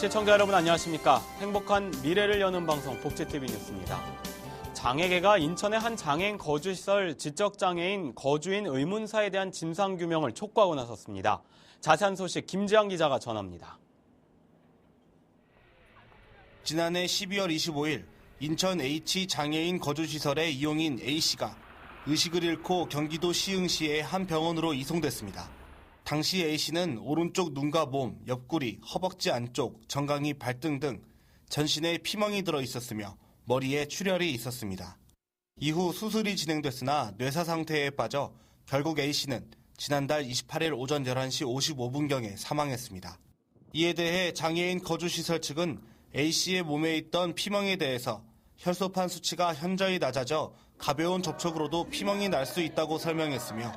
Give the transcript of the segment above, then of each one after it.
시청자 여러분 안녕하십니까? 행복한 미래를 여는 방송 복지TV 뉴스입니다. 장애계가 인천의 한 장애인 거주시설 지적장애인 거주인 의문사에 대한 진상규명을 촉구하고 나섰습니다. 자세한 소식 김지영 기자가 전합니다. 지난해 12월 25일 인천 H 장애인 거주시설의 이용인 A씨가 의식을 잃고 경기도 시흥시의 한 병원으로 이송됐습니다. 당시 A씨는 오른쪽 눈과 몸, 옆구리, 허벅지 안쪽, 정강이 발등 등 전신에 피멍이 들어 있었으며 머리에 출혈이 있었습니다. 이후 수술이 진행됐으나 뇌사 상태에 빠져 결국 A씨는 지난달 28일 오전 11시 55분경에 사망했습니다. 이에 대해 장애인 거주시설 측은 A씨의 몸에 있던 피멍에 대해서 혈소판 수치가 현저히 낮아져 가벼운 접촉으로도 피멍이 날 수 있다고 설명했으며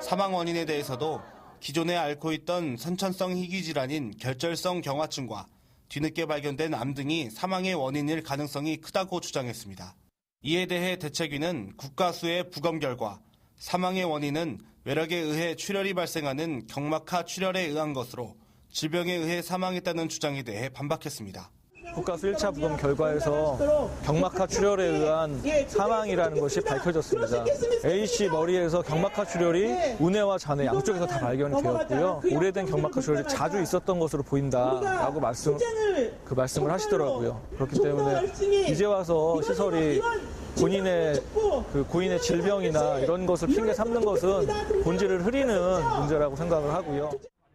사망 원인에 대해서도 기존에 앓고 있던 선천성 희귀 질환인 결절성 경화증과 뒤늦게 발견된 암 등이 사망의 원인일 가능성이 크다고 주장했습니다. 이에 대해 대책위는 국가수의 부검 결과 사망의 원인은 외력에 의해 출혈이 발생하는 경막하 출혈에 의한 것으로 질병에 의해 사망했다는 주장에 대해 반박했습니다. 국가수 1차 부검 결과에서 경막하 출혈에 의한 사망이라는 것이 밝혀졌습니다. A씨 머리에서 경막하 출혈이 우뇌와 잔해 양쪽에서 다 발견이 되었고요. 오래된 경막하 출혈이 자주 있었던 것으로 보인다라고 말씀 그 말씀을 하시더라고요. 그렇기 때문에 이제 와서 시설이 본인의 그 고인의 질병이나 이런 것을 핑계 삼는 것은 본질을 흐리는 문제라고 생각을 하고요.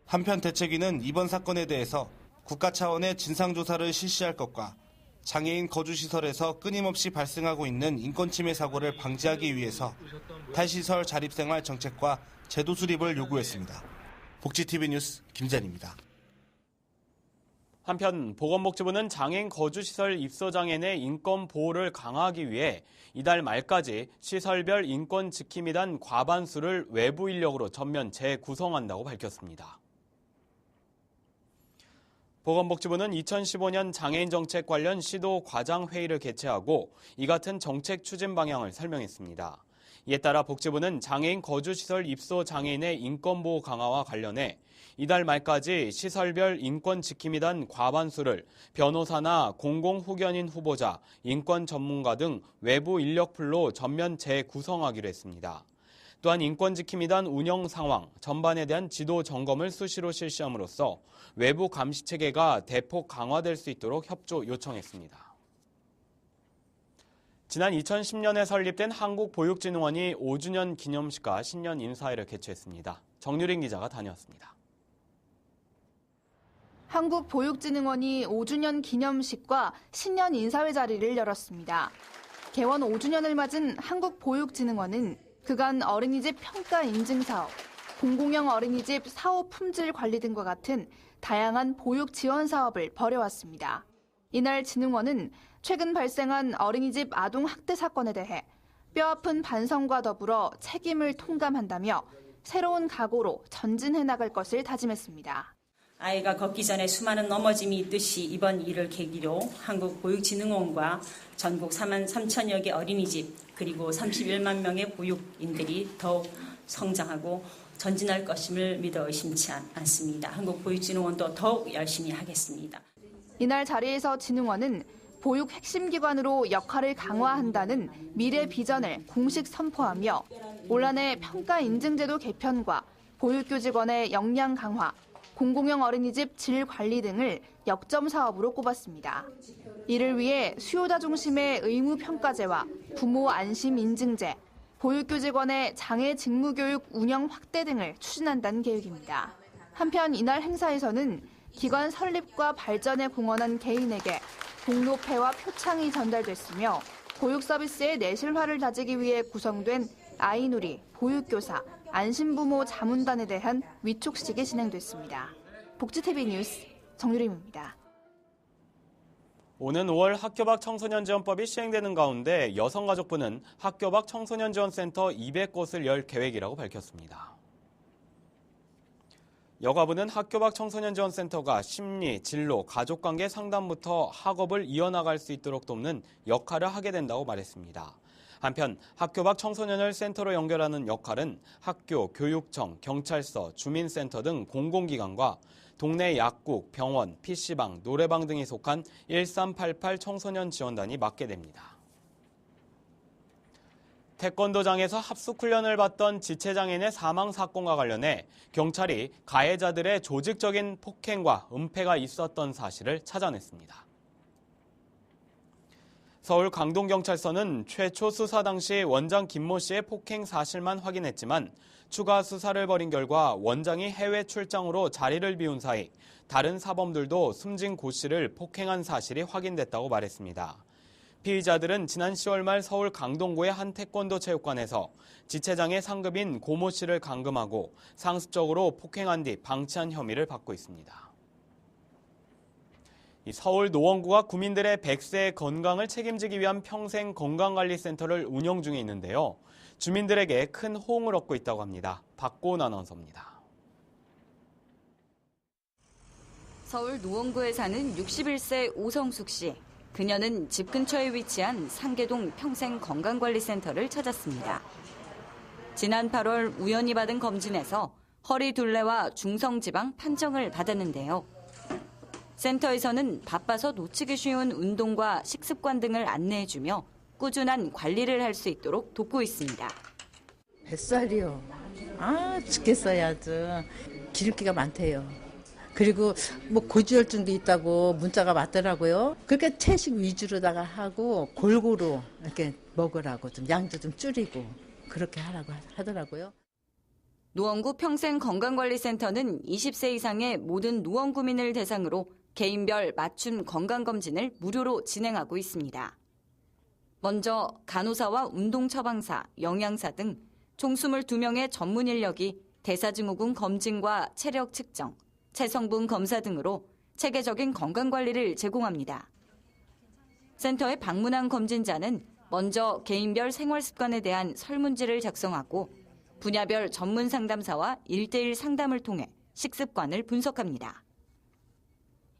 한편 대책위는 이번 사건에 대해서 국가 차원의 진상조사를 실시할 것과 장애인 거주시설에서 끊임없이 발생하고 있는 인권침해 사고를 방지하기 위해서 탈시설 자립생활 정책과 제도 수립을 요구했습니다. 복지TV 뉴스 김재입니다 한편 보건복지부는 장애인 거주시설 입소장애인의 인권 보호를 강화하기 위해 이달 말까지 시설별 인권 지킴이단 과반수를 외부 인력으로 전면 재구성한다고 밝혔습니다. 보건복지부는 2015년 장애인 정책 관련 시도 과장 회의를 개최하고 이 같은 정책 추진 방향을 설명했습니다. 이에 따라 복지부는 장애인 거주시설 입소 장애인의 인권보호 강화와 관련해 이달 말까지 시설별 인권 지킴이단 과반수를 변호사나 공공후견인 후보자, 인권 전문가 등 외부 인력풀로 전면 재구성하기로 했습니다. 또한 인권지킴이단 운영 상황 전반에 대한 지도 점검을 수시로 실시함으로써 외부 감시 체계가 대폭 강화될 수 있도록 협조 요청했습니다. 지난 2010년에 설립된 한국보육진흥원이 5주년 기념식과 신년 인사회를 개최했습니다. 정유린 기자가 다녀왔습니다. 한국보육진흥원이 5주년 기념식과 신년 인사회 자리를 열었습니다. 개원 5주년을 맞은 한국보육진흥원은 그간 어린이집 평가 인증 사업, 공공형 어린이집 사업 품질 관리 등과 같은 다양한 보육 지원 사업을 벌여왔습니다. 이날 진흥원은 최근 발생한 어린이집 아동 학대 사건에 대해 뼈아픈 반성과 더불어 책임을 통감한다며 새로운 각오로 전진해 나갈 것을 다짐했습니다. 아이가 걷기 전에 수많은 넘어짐이 있듯이 이번 일을 계기로 한국보육진흥원과 전국 4만 3천여 개 어린이집 그리고 31만 명의 보육인들이 더욱 성장하고 전진할 것임을 믿어 의심치 않습니다. 한국보육진흥원도 더욱 열심히 하겠습니다. 이날 자리에서 진흥원은 보육 핵심 기관으로 역할을 강화한다는 미래 비전을 공식 선포하며 올 한해 평가 인증제도 개편과 보육교직원의 역량 강화, 공공형 어린이집 질 관리 등을 역점 사업으로 꼽았습니다. 이를 위해 수요자 중심의 의무 평가제와 부모 안심 인증제, 보육교직원의 장애 직무교육 운영 확대 등을 추진한다는 계획입니다. 한편 이날 행사에서는 기관 설립과 발전에 공헌한 개인에게 공로패와 표창이 전달됐으며 보육 서비스의 내실화를 다지기 위해 구성된 아이누리, 보육교사, 안심부모 자문단에 대한 위촉식이 진행됐습니다. 복지TV 뉴스 정유림입니다. 오는 5월 학교 밖 청소년 지원법이 시행되는 가운데 여성가족부는 학교 밖 청소년 지원센터 200곳을 열 계획이라고 밝혔습니다. 여가부는 학교 밖 청소년 지원센터가 심리, 진로, 가족관계 상담부터 학업을 이어나갈 수 있도록 돕는 역할을 하게 된다고 말했습니다. 한편 학교 밖 청소년을 센터로 연결하는 역할은 학교, 교육청, 경찰서, 주민센터 등 공공기관과 동네 약국, 병원, PC방, 노래방 등이 속한 1388 청소년 지원단이 맡게 됩니다. 태권도장에서 합숙훈련을 받던 지체장애인의 사망 사건과 관련해 경찰이 가해자들의 조직적인 폭행과 은폐가 있었던 사실을 찾아냈습니다. 서울 강동경찰서는 최초 수사 당시 원장 김모 씨의 폭행 사실만 확인했지만 추가 수사를 벌인 결과 원장이 해외 출장으로 자리를 비운 사이 다른 사범들도 숨진 고 씨를 폭행한 사실이 확인됐다고 말했습니다. 피의자들은 지난 10월 말 서울 강동구의 한 태권도 체육관에서 지체장의 상급인 고모 씨를 감금하고 상습적으로 폭행한 뒤 방치한 혐의를 받고 있습니다. 서울 노원구가 구민들의 100세의 건강을 책임지기 위한 평생 건강관리센터를 운영 중에 있는데요. 주민들에게 큰 호응을 얻고 있다고 합니다. 박고은 아나운서입니다. 서울 노원구에 사는 61세 오성숙 씨. 그녀는 집 근처에 위치한 상계동 평생 건강관리센터를 찾았습니다. 지난 8월 우연히 받은 검진에서 허리 둘레와 중성지방 판정을 받았는데요. 센터에서는 바빠서 놓치기 쉬운 운동과 식습관 등을 안내해주며 꾸준한 관리를 할 수 있도록 돕고 있습니다. 뱃살이요. 아, 죽겠어요, 아주. 기름기가 많대요. 그리고 뭐 고지혈증도 있다고 문자가 왔더라고요. 그러니까 채식 위주로다가 하고 골고루 이렇게 먹으라고 좀 양도 좀 줄이고 그렇게 하라고 하더라고요. 노원구 평생건강관리센터는 20세 이상의 모든 노원구민을 대상으로 개인별 맞춤 건강검진을 무료로 진행하고 있습니다. 먼저 간호사와 운동 처방사, 영양사 등 총 22명의 전문 인력이 대사증후군 검진과 체력 측정, 체성분 검사 등으로 체계적인 건강관리를 제공합니다. 센터에 방문한 검진자는 먼저 개인별 생활 습관에 대한 설문지를 작성하고 분야별 전문 상담사와 1대1 상담을 통해 식습관을 분석합니다.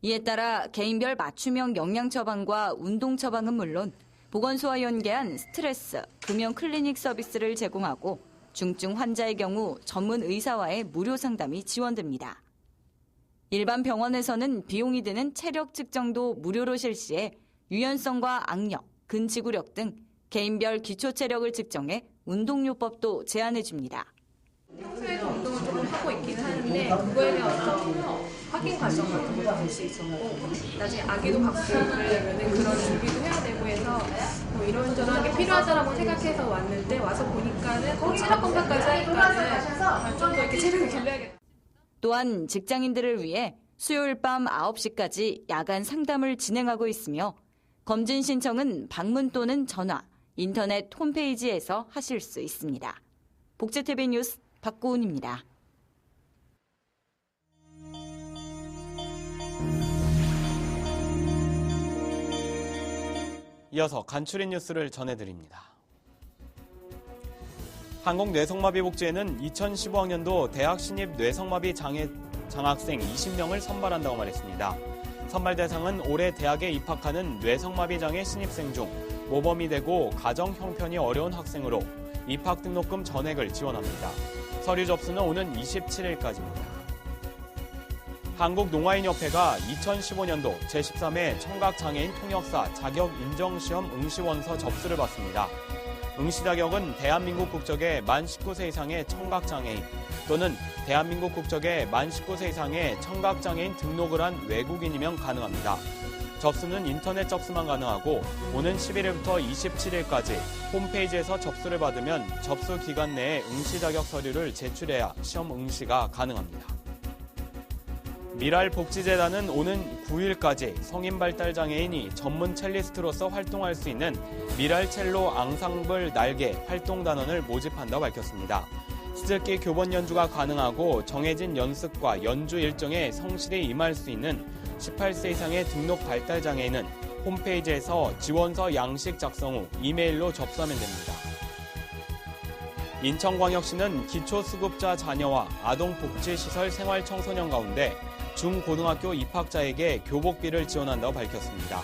이에 따라 개인별 맞춤형 영양 처방과 운동 처방은 물론 보건소와 연계한 스트레스, 금연 클리닉 서비스를 제공하고 중증 환자의 경우 전문 의사와의 무료 상담이 지원됩니다. 일반 병원에서는 비용이 드는 체력 측정도 무료로 실시해 유연성과 악력, 근지구력 등 개인별 기초 체력을 측정해 운동요법도 제안해 줍니다. 평소에도 운동을 조금 하고 있기는 하는데 그거에 대한 어떤 확인 과정 같은 것도 할수 있었고 나중에 아기도 갖고 그러려면 그런 준비도 해야 되고 해서 뭐 이런저런 게 필요하다라고 생각해서 왔는데 와서 보니까는 꼭 체력 검사까지 하니까는 좀 더 이렇게 체력을 길러야겠다. 또한 직장인들을 위해 수요일 밤 9시까지 야간 상담을 진행하고 있으며 검진 신청은 방문 또는 전화, 인터넷 홈페이지에서 하실 수 있습니다. 복제TV 뉴스 박고은입니다. 이어서 간추린 뉴스를 전해드립니다. 한국 뇌성마비 복지회는 2015학년도 대학 신입 뇌성마비 장애, 장학생 20명을 선발한다고 말했습니다. 선발 대상은 올해 대학에 입학하는 뇌성마비 장애 신입생 중 모범이 되고 가정 형편이 어려운 학생으로 입학 등록금 전액을 지원합니다. 서류 접수는 오는 27일까지입니다. 한국농아인협회가 2015년도 제13회 청각장애인 통역사 자격 인정시험 응시원서 접수를 받습니다. 응시 자격은 대한민국 국적의 만 19세 이상의 청각장애인 또는 대한민국 국적의 만 19세 이상의 청각장애인 등록을 한 외국인이면 가능합니다. 접수는 인터넷 접수만 가능하고 오는 11일부터 27일까지 홈페이지에서 접수를 받으면 접수 기간 내에 응시 자격 서류를 제출해야 시험 응시가 가능합니다. 미랄복지재단은 오는 9일까지 성인 발달 장애인이 전문 첼리스트로서 활동할 수 있는 미랄첼로 앙상블 날개 활동 단원을 모집한다고 밝혔습니다. 스즈키 교본 연주가 가능하고 정해진 연습과 연주 일정에 성실히 임할 수 있는 18세 이상의 등록 발달 장애인은 홈페이지에서 지원서 양식 작성 후 이메일로 접수하면 됩니다. 인천광역시는 기초수급자 자녀와 아동복지시설 생활 청소년 가운데 중고등학교 입학자에게 교복비를 지원한다고 밝혔습니다.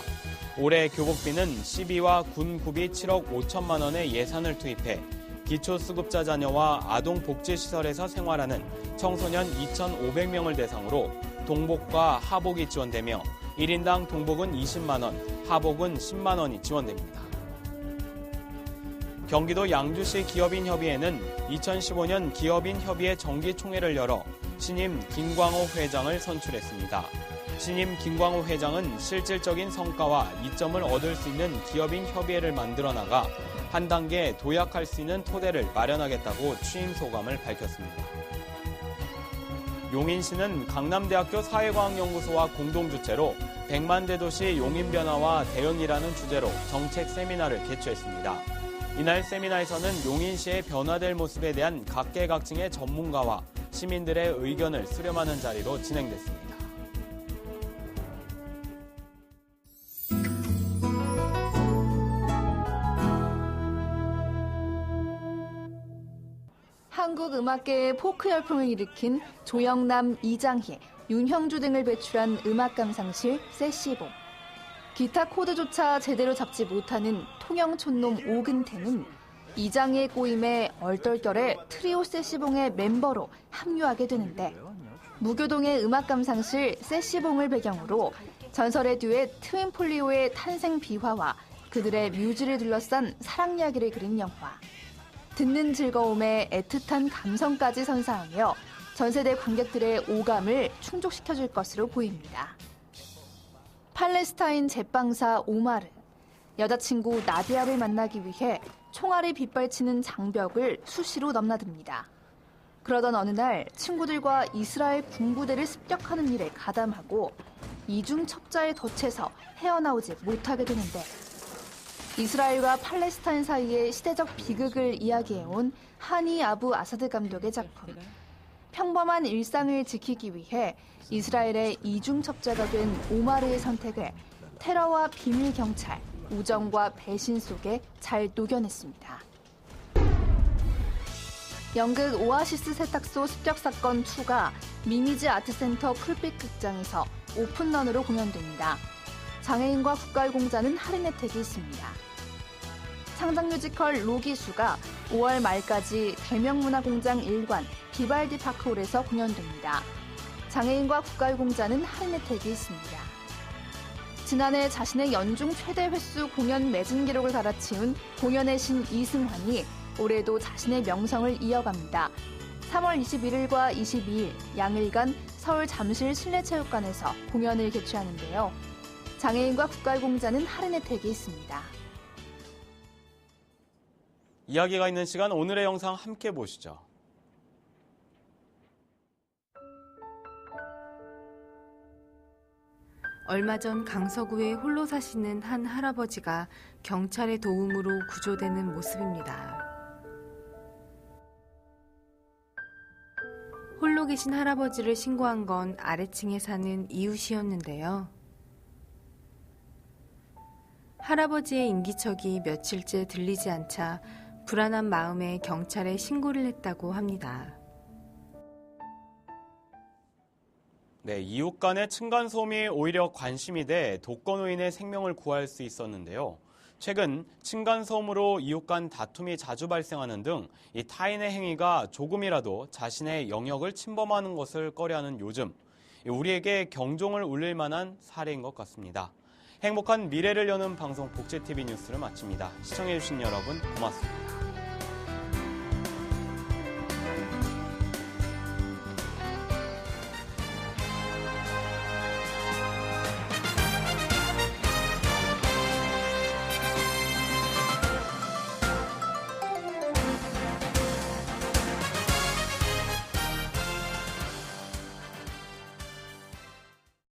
올해 교복비는 시비와 군 구비 7억 5천만 원의 예산을 투입해 기초수급자 자녀와 아동복지시설에서 생활하는 청소년 2,500명을 대상으로 동복과 하복이 지원되며 1인당 동복은 20만 원, 하복은 10만 원이 지원됩니다. 경기도 양주시 기업인협의회는 2015년 기업인협의회 정기총회를 열어 신임 김광호 회장을 선출했습니다. 신임 김광호 회장은 실질적인 성과와 이점을 얻을 수 있는 기업인 협의회를 만들어 나가 한 단계 도약할 수 있는 토대를 마련하겠다고 취임 소감을 밝혔습니다. 용인시는 강남대학교 사회과학연구소와 공동주최로 100만 대도시 용인 변화와 대응이라는 주제로 정책 세미나를 개최했습니다. 이날 세미나에서는 용인시의 변화될 모습에 대한 각계각층의 전문가와 시민들의 의견을 수렴하는 자리로 진행됐습니다. 한국 음악계의 포크 열풍을 일으킨 조영남, 이장희, 윤형주 등을 배출한 음악 감상실 세시봉. 기타 코드조차 제대로 잡지 못하는 통영촌놈 오근태는 이장희의 꼬임에 얼떨결에 트리오 세시봉의 멤버로 합류하게 되는데 무교동의 음악 감상실 세시봉을 배경으로 전설의 듀엣 트윈폴리오의 탄생 비화와 그들의 뮤즈를 둘러싼 사랑 이야기를 그린 영화. 듣는 즐거움에 애틋한 감성까지 선사하며 전 세대 관객들의 오감을 충족시켜줄 것으로 보입니다. 팔레스타인 제빵사 오마르, 여자친구 나디아를 만나기 위해 총알이 빗발치는 장벽을 수시로 넘나듭니다. 그러던 어느 날 친구들과 이스라엘 군부대를 습격하는 일에 가담하고 이중 첩자에 덫에서 헤어나오지 못하게 되는데 이스라엘과 팔레스타인 사이의 시대적 비극을 이야기해온 하니 아부 아사드 감독의 작품. 평범한 일상을 지키기 위해 이스라엘의 이중 첩자가 된 오마르의 선택을 테러와 비밀 경찰, 우정과 배신 속에 잘 녹여냈습니다. 연극 오아시스 세탁소 습격 사건 2가 미미지 아트센터 풀빛 극장에서 오픈런으로 공연됩니다. 장애인과 국가유공자는 할인 혜택이 있습니다. 창작 뮤지컬 로기수가 5월 말까지 대명문화공장 1관 비발디 파크홀에서 공연됩니다. 장애인과 국가유공자는 할인 혜택이 있습니다. 지난해 자신의 연중 최대 횟수 공연 매진 기록을 갈아치운 공연의 신 이승환이 올해도 자신의 명성을 이어갑니다. 3월 21일과 22일 양일간 서울 잠실 실내체육관에서 공연을 개최하는데요. 장애인과 국가유공자는 할인 혜택이 있습니다. 이야기가 있는 시간 오늘의 영상 함께 보시죠. 얼마 전 강서구에 홀로 사시는 한 할아버지가 경찰의 도움으로 구조되는 모습입니다. 홀로 계신 할아버지를 신고한 건 아래층에 사는 이웃이었는데요. 할아버지의 인기척이 며칠째 들리지 않자 불안한 마음에 경찰에 신고를 했다고 합니다. 네, 이웃 간의 층간소음이 오히려 관심이 돼 독거노인의 생명을 구할 수 있었는데요. 최근 층간소음으로 이웃 간 다툼이 자주 발생하는 등 이 타인의 행위가 조금이라도 자신의 영역을 침범하는 것을 꺼려하는 요즘 우리에게 경종을 울릴 만한 사례인 것 같습니다. 행복한 미래를 여는 방송 복지TV 뉴스를 마칩니다. 시청해주신 여러분 고맙습니다.